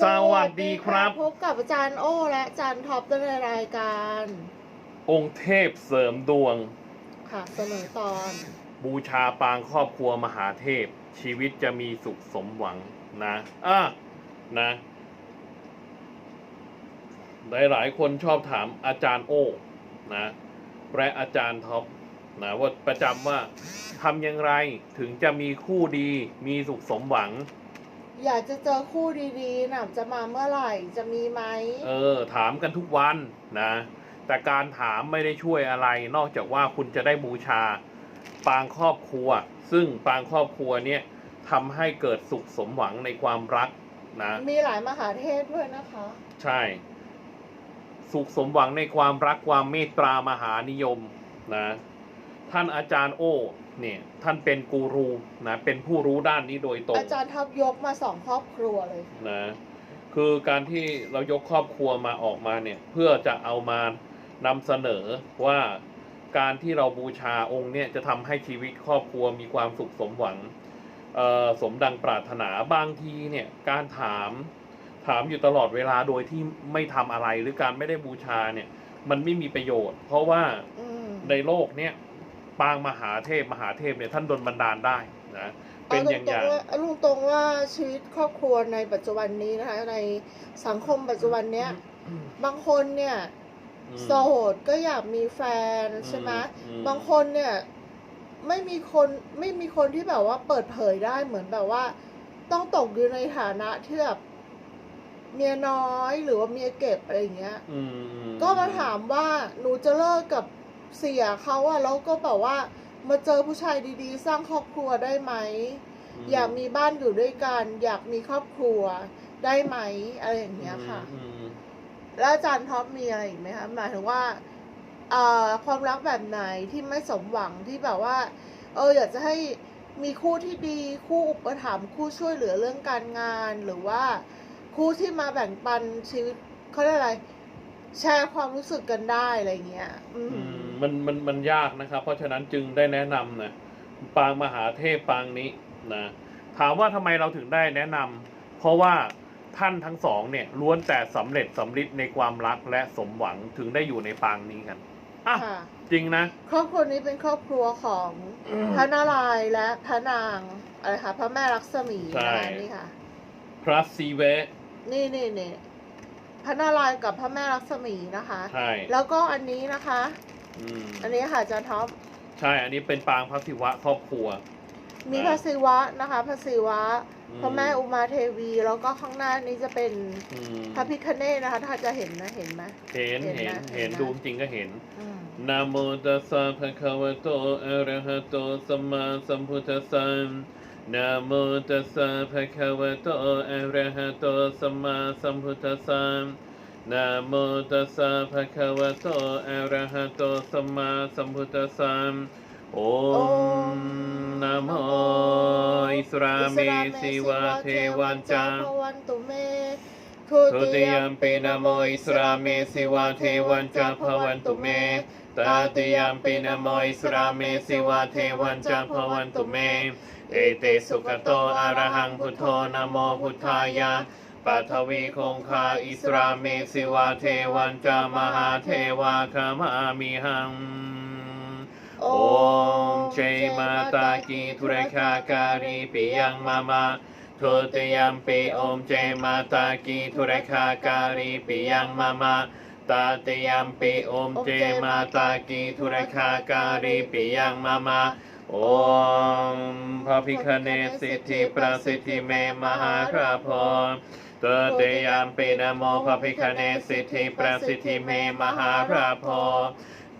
สวัสดีครับ พบกับอาจารย์โอ้และอาจารย์ท็อปในรายการ องค์เทพเสริมดวง ค่ะเสนอตอน บูชาปางครอบครัวมหาเทพ ชีวิตจะมีสุขสมหวังนะอะนะ หลายหลายๆคนชอบถามอาจารย์โอ้นะและอาจารย์ท็อปนะว่าประจำว่าทำอย่างไรถึงจะมีคู่ดีมีสุขสมหวัง อยากจะเจอคู่ดีๆนะจะมาเมื่อไหร่จะมีไหมเออ ถามกันทุกวันนะ แต่การถามไม่ได้ช่วยอะไร นอกจากว่าคุณจะได้บูชา ปางครอบครัว ซึ่งปางครอบครัวเนี่ยทำให้เกิดสุขสมหวังในความรักนะ มีหลายมหาเทพด้วยนะคะ ใช่ สุขสมหวังในความรักความเมตตามหานิยมนะ ท่านอาจารย์โอ้เนี่ยท่านเป็นกูรูนะเป็นผู้รู้ด้านนี้โดยตรงอาจารย์ท็อปยกมาสองครอบครัวเลยนะคือการที่เรายกครอบครัวมาออกมาเนี่ยเพื่อจะเอามานำเสนอว่าการที่เราบูชาองค์เนี่ยจะทำให้ชีวิตครอบครัวมีความสุขสมหวังเอ่อสมดังปรารถนาบางทีเนี่ยการถามถามอยู่ตลอดเวลาโดยที่ไม่ทำอะไรหรือการไม่ได้บูชาเนี่ย มันไม่มีประโยชน์ เพราะว่าอืมในโลกเนี่ย ปางมหาเทพมหาเทพเนี่ยท่านดลบันดาลได้นะเป็นเอาอย่างตรองย่างๆว่าเอาตรงๆว่าชีวิตครอบครัวในปัจจุบันนี้นะคะในสังคมปัจจุบันเนี้ยบางคนเนี่ยอืมโสดก็อยากมีแฟนใช่ไหมอืมบางคนเนี่ยไม่มีคนไม่มีคนที่แบบว่าเปิดเผยได้เหมือนแบบว่า ต้องตกอยู่ในฐานะที่แบบเมียน้อยหรือว่าเมียเก็บอะไรอย่างเงี้ยอืมก็มาถามว่าหนูจะเลิกกับ เสียเขาอะแล้วก็แบบว่า มาเจอผู้ชายดีๆ สร้างครอบครัวได้ไหม อยากมีบ้านอยู่ด้วยกัน อยากมีครอบครัวได้ไหมอะไรอย่างเงี้ยค่ะอืมแล้วอาจารย์ท็อปมีอะไรอีกไหมคะหมายถึงว่าเอ่อความรักแบบไหนที่ไม่สมหวังที่แบบว่า เอออยากจะให้มีคู่ที่ดีคู่อุปถัมภ์คู่ช่วยเหลือเรื่องการงาน หรือว่าคู่ที่มาแบ่งปันชีวิตเขาเรียกอะไร แชร์ความรู้สึกกันได้อะไรเงี้ย อืมอืมมั นมันมันยากนะครับ เพราะฉะนั้นจึงได้แนะนำนะปางมหาเทพปางนี้นะถามว่าทำไมเราถึงได้แนะนำเพราะว่าท่านทั้งสองเนี่ยล้วนแต่สำเร็จสำฤทธิ์ในความรักและสมหวังถึงได้อยู่ในปางนี้กันอะค่ะ จริงนะ ครอบครัวนี้เป็นครอบครัวของพระนารายณ์และพระนางอะไรคะพระแม่ลักษมีใช่นะคะนี่ค่ะ พระซีเวะนี่นี่นี่พระนารายณ์กับพระแม่ลักษมีนะคะ ใช่แล้วก็อันนี้นะคะ อืมอันนี้ค่ะอาจารย์ท็อป ใช่ อันนี้เป็นปางพระศิวะครอบครัว มีอ่าพระศิวะนะคะ พระศิวะ อืม พระแม่อุมาเทวี แล้วก็ข้างหน้านี้จะเป็นอืมพระพิคเนตนะคะ ถ้าจะเห็นนะ เห็นไหม เห็นเห็เห็นนนะเห็นเห็นนะ ดูจริงก็เห็น อืมนะโมตัสสะภะคะวะโตอะระหะโตสัมมาสัมพุทธัสสะนะโมตัสสะภะคะวะโตอะระหะโตสัมมาสัมพุทธัสสะ นะโมตัสสะภะคะวะโตอะระหะโตสัมมาสัมพุทธัสสะโอมนะโมอิสราเมสิวะเทวันจาพวันตุเมทุทุติยมปีนะโมอิสราเมสิวะเทวันจาภวันตุเมตาติยมปีนะโมอิสราเมสิวะเทวันจาภวันตุเมเอเตสุขโตอะระหังพุทโธนะโมพุทธายะ ปัทวีคงคาอิสราเมสิวะเทวันจามหาเทวาคามามิหัง โอมเจมาตากีทุเรคาการีปิยังมามาทุติยมปีโอมเจมาตากีทุเรคาการีปิยังมามาตาติยมปีโอมเจมาตากีทุเรคาการีปิยังมามาโอมพระพิคเนศสิทธิประสิทธิเมมหาคราภร ตติยมปีนะโมพระพิคเนศสิทธิประสิทธิเมมหาราภร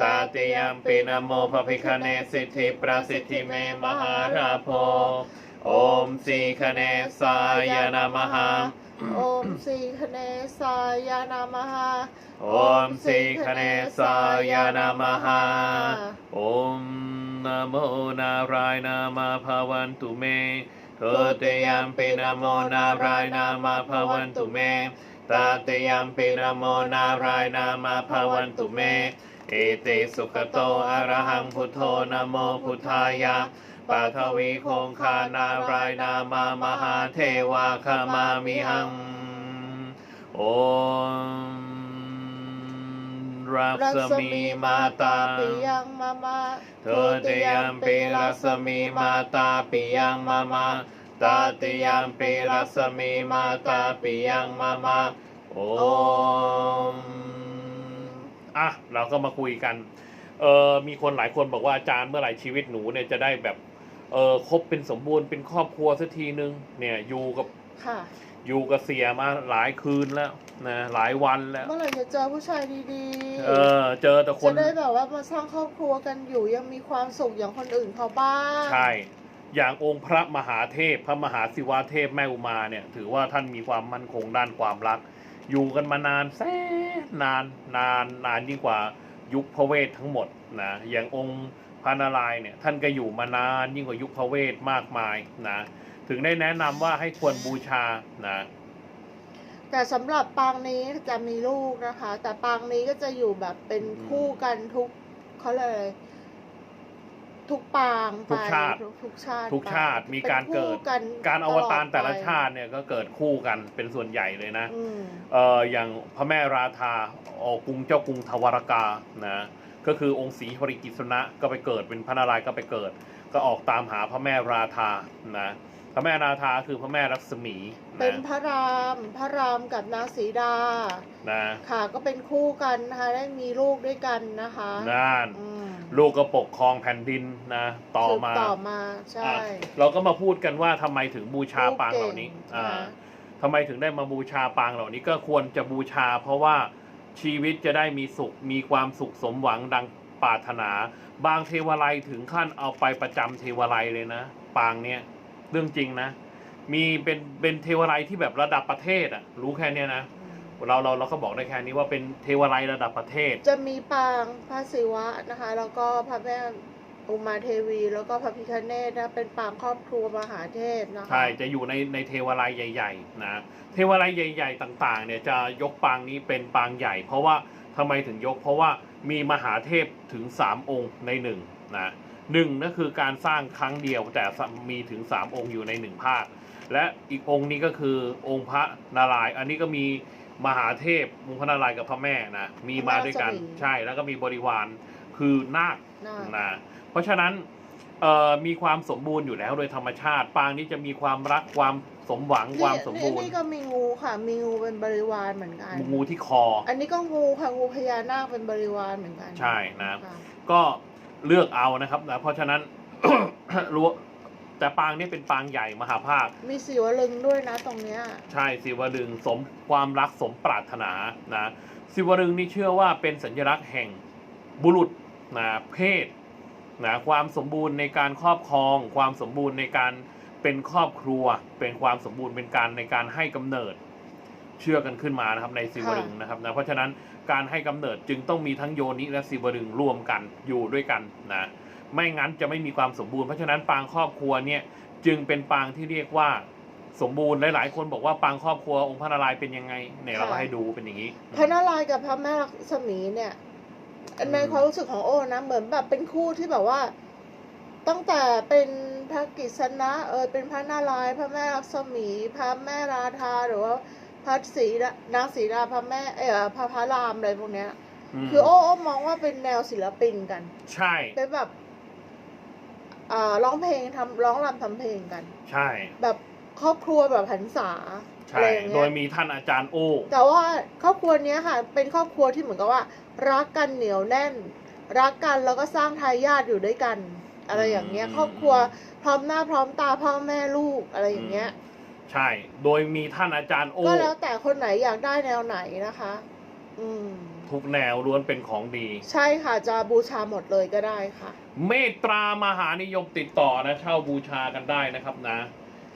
ตาติยมปีนะโมภพิคเนสิทธิประสิทธิเมมหาราโพโอมสีคเนสายนามหาโอมสีคเนสายานามหาโอมสีคเนสายนามหาโอมนะโมนารายนามาภาวันตุเม ทุติยมปีนโมนารายนามาภวันตุเมตาติยมปีนโมนารายนามาภวันตุเมเอติสุขโตอรหังพุทโธนโมพุทธายะปัทวีคงคานารายนามามหาเทวาคามามิหังโอม รัรัศมีมาตาปิยังมามาโทติยมปิรัศมีมาตาปิยังมามาตาติยมปิรัศมีมาตาปิยังมามาโอมอะเราก็มาคุยกันเออมีคนหลายคนบอกว่าอาจารย์เมื่อไหร่ชีวิตหนูเนี่ยจะได้แบบเออครบเป็นสมบูรณ์เป็นครอบครัวสักทีนึงเนี่ยอยู่กับ ค่ะ อยู่กับเสียมาหลายคืนแล้วนะหลายวันแล้ว เมื่อไหร่จะเจอผู้ชายดีๆ เออ เจอแต่คจะนได้แบบว่ามาสร้างครอบครัวกันอยู่ยังมีความสุขอย่างคนอื่นเขาบ้างใช่อย่างองค์พระมหาเทพ พระมหาศิวะเทพแม่อุมาเนี่ย ถือว่าท่านมีความมั่นคงด้านความรัก อยู่กันมานานแสนนานนานนานยิ่งกว่ายุคพระเวททั้งหมดนะอย่างองค์พระนารายณ์เนี่ยท่านก็อยู่มานานยิ่งกว่ายุคพระเวทมากมายนะ ถึงได้แนะนำว่าให้ควรบูชานะแต่สำหรับปางนี้จะมีลูกนะคะ แต่ปางนี้ก็จะอยู่แบบเป็นคู่กันทุกเขาเลยกอะไรทุกปางทุกชาติไปทุกชาติ ทุกชาติไปมีการป็นเกิคู่ดนการอวตารลอดแต่ละไปชาติเนี่ยก็เกิดคู่กันเป็นส่วนใหญ่เลยนะอืมเอ่ออย่างพระแม่ราธาออกกรุงเจ้ากรุงทวารกานะก็คือองค์ศรีหริกิษณะก็ไปเกิดเป็นพระนารายณ์ก็ไปเกิด ก็ออกตามหาพระแม่ราธานะ พระแม่ราธาคือพระแม่รัศมีเป็นนะพระรามพระรามกับนางสีดานะค่ะก็เป็นคู่กันนะคะได้มีลูกด้วยกันนะคะนั่นอืมลูกก็ปกครองแผ่นดินนะต่อสืบมาต่อมาใช่อะเราก็มาพูดกันว่าทำไมถึงบูชาปางเหล่านี้ลูกเก่งอ่านะทำไมถึงได้มาบูชาปางเหล่านี้ก็ควรจะบูชา เพราะว่าชีวิตจะได้มีสุขมีความสุขสมหวังดังปรารถนา บางเทวไลยถึงขั้นเอาไปประจำเทวไลยเลยนะ ปางเนี้ย เรื่องจริงนะ มีเป็นเป็นเทวไลยที่แบบระดับประเทศอะรู้แค่เนี้ยนะ เราเราเราก็บอกได้แค่นี้ว่าเป็นเทวไลยระดับประเทศ จะมีปางพระศิวะนะคะ แล้วก็พระแม่อุมาเทวี แล้วก็พระพิฆเนศนะเป็นปางครอบครัวมหาเทพนะคะใช่จะอยู่ในในเทวาลัยใหญ่ ๆ นะ เทวาลัยใหญ่ ๆ ต่าง ๆ เนี่ยจะยกปางนี้เป็นปางใหญ่ เพราะว่าทำไมถึงยก เพราะว่ามีมหาเทพถึง 3 องค์ในหนึ่งนะ หนึ่งนั่นคือการสร้างครั้งเดียวแต่มีถึง 3 องค์อยู่ในหนึ่งภาค และอีกองค์นี้ก็คือองค์พระนารายณ์อันนี้ก็มีมหาเทพองค์พระนารายณ์กับพระแม่นะมีมาด้วยกันใช่แล้วก็มีบริวารคือนาคนาคนะเพราะฉะนั้นเอ่อมีความสมบูรณ์อยู่แล้วโดยธรรมชาติ ปางนี้จะมีความรักความสมหวังความสมบูรนี่ณ์นี่ก็มีงูค่ะมีงูเป็นบริวารเหมือนกันงูที่คอ อันนี้ก็งูค่ะงูพญานาคเป็นบริวารเหมือนกัน ใช่นะค่ะก็ เลือกเอานะครับนะเพราะฉะนั้น รู้แต่ปางนี้เป็นปางใหญ่มหาภาค มีสีวลึงด้วยนะตรงเนี้ย ใช่สิวลึงสมความรักสมปรารถนานะสิวลึงนี่เชื่อว่าเป็นสัญลักษณ์แห่งบุรุษนะเพศนะความสมบูรณ์ในการครอบครอง ความสมบูรณ์ในการเป็นครอบครัว เป็นความสมบูรณ์เป็นการในการให้กำเนิด เชื่อกันขึ้นมานะครับในสิวลึงนะครับนะเพราะฉะนั้น การให้กำเนิดจึงต้องมีทั้งโยนิและสิวลึงรวมกันอยู่ด้วยกันนะไม่งั้นจะไม่มีความสมบูรณ์เพราะฉะนั้นปางครอบครัวเนี่ยจึงเป็นปางที่เรียกว่าสมบูรณ์หลาย ๆ คนบอกว่าปางครอบครัวองค์พระนารายณ์เป็นยังไงเนี่ยเราก็ให้ดูเป็นอย่างนี้ พระนารายณ์กับพระแม่ลักษมีเนี่ยอืมในความรู้สึกของโอ้นะ เหมือนแบบเป็นคู่ที่แบบว่า ตั้งแต่เป็นพระกิษณะเออเป็นพระนารายณ์พระแม่ลักษมี พระแม่ราธาหรือว่า พระศรีดานางศรีดาพระแม่เออพระพระรามอะไรพวกเนี้ย มคือโอ้โอ้มองว่าเป็นแนวศิลปินกัน ใช่เป็นแบบอ่าร้องเพลงทำร้องรำทำเพลงกัน ใช่ แบบครอบครัวแบบหันษาอะใช่ ไรอย่างโดเงี้ยยมีท่านอาจารย์โอ้ แต่ว่าครอบครัวเนี้ยค่ะ เป็นครอบครัวที่เหมือนกับว่า รักกันเหนียวแน่น รักกันแล้วก็สร้างทายาทอยู่ด้วยกัน อะไรอย่างเงี้ยครอบครัวพร้อมหน้าพร้อมตาพ่อแม่ลูกอะไรอย่างเงี้ย ใช่ โดยมีท่านอาจารย์โอ้ ก็แล้วแต่คนไหนอยากได้แนวไหนนะคะ อืม ทุกแนวล้วนเป็นของดี ใช่ค่ะ จะบูชาหมดเลยก็ได้ค่ะ เมตตามหานิยมติดต่อนะเช่าบูชากันได้นะครับนะ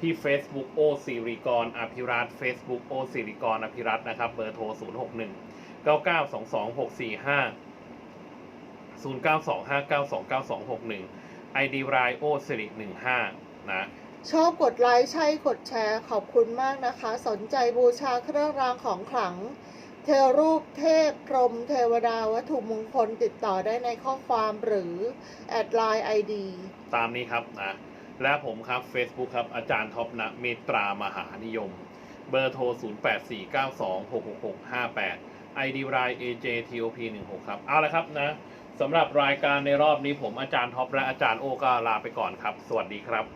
ที่ Facebook โอสิริกรอภิรัต Facebook โอสิริกรอภิรัตนะครับ เบอร์โทร 0 6 1 9 9 2 2 6 4 5 0 9 2 5 9 2 9 2 6 1 ID รายโอสิริ15นะ ชอบกดไลค์ ใช่กดแชร์ขอบคุณมากนะคะ สนใจบูชาเครื่องรางของขลัง เทวรูปเทพพรมเทวดาวัตถุมงคลติดต่อได้ในข้อความหรือ แอดไลน์ไอดีตามนี้ครับนะและผมครับ Facebook ครับ อาจารย์ท็อปนะเมตตามหานิยม เบอร์โทร 0849266658 ID ราย AJTOP16 ครับ เอาละครับนะสำหรับรายการในรอบนี้ผมอาจารย์ท็อปและอาจารย์โอก็ลาไปก่อนครับ สวัสดีครับ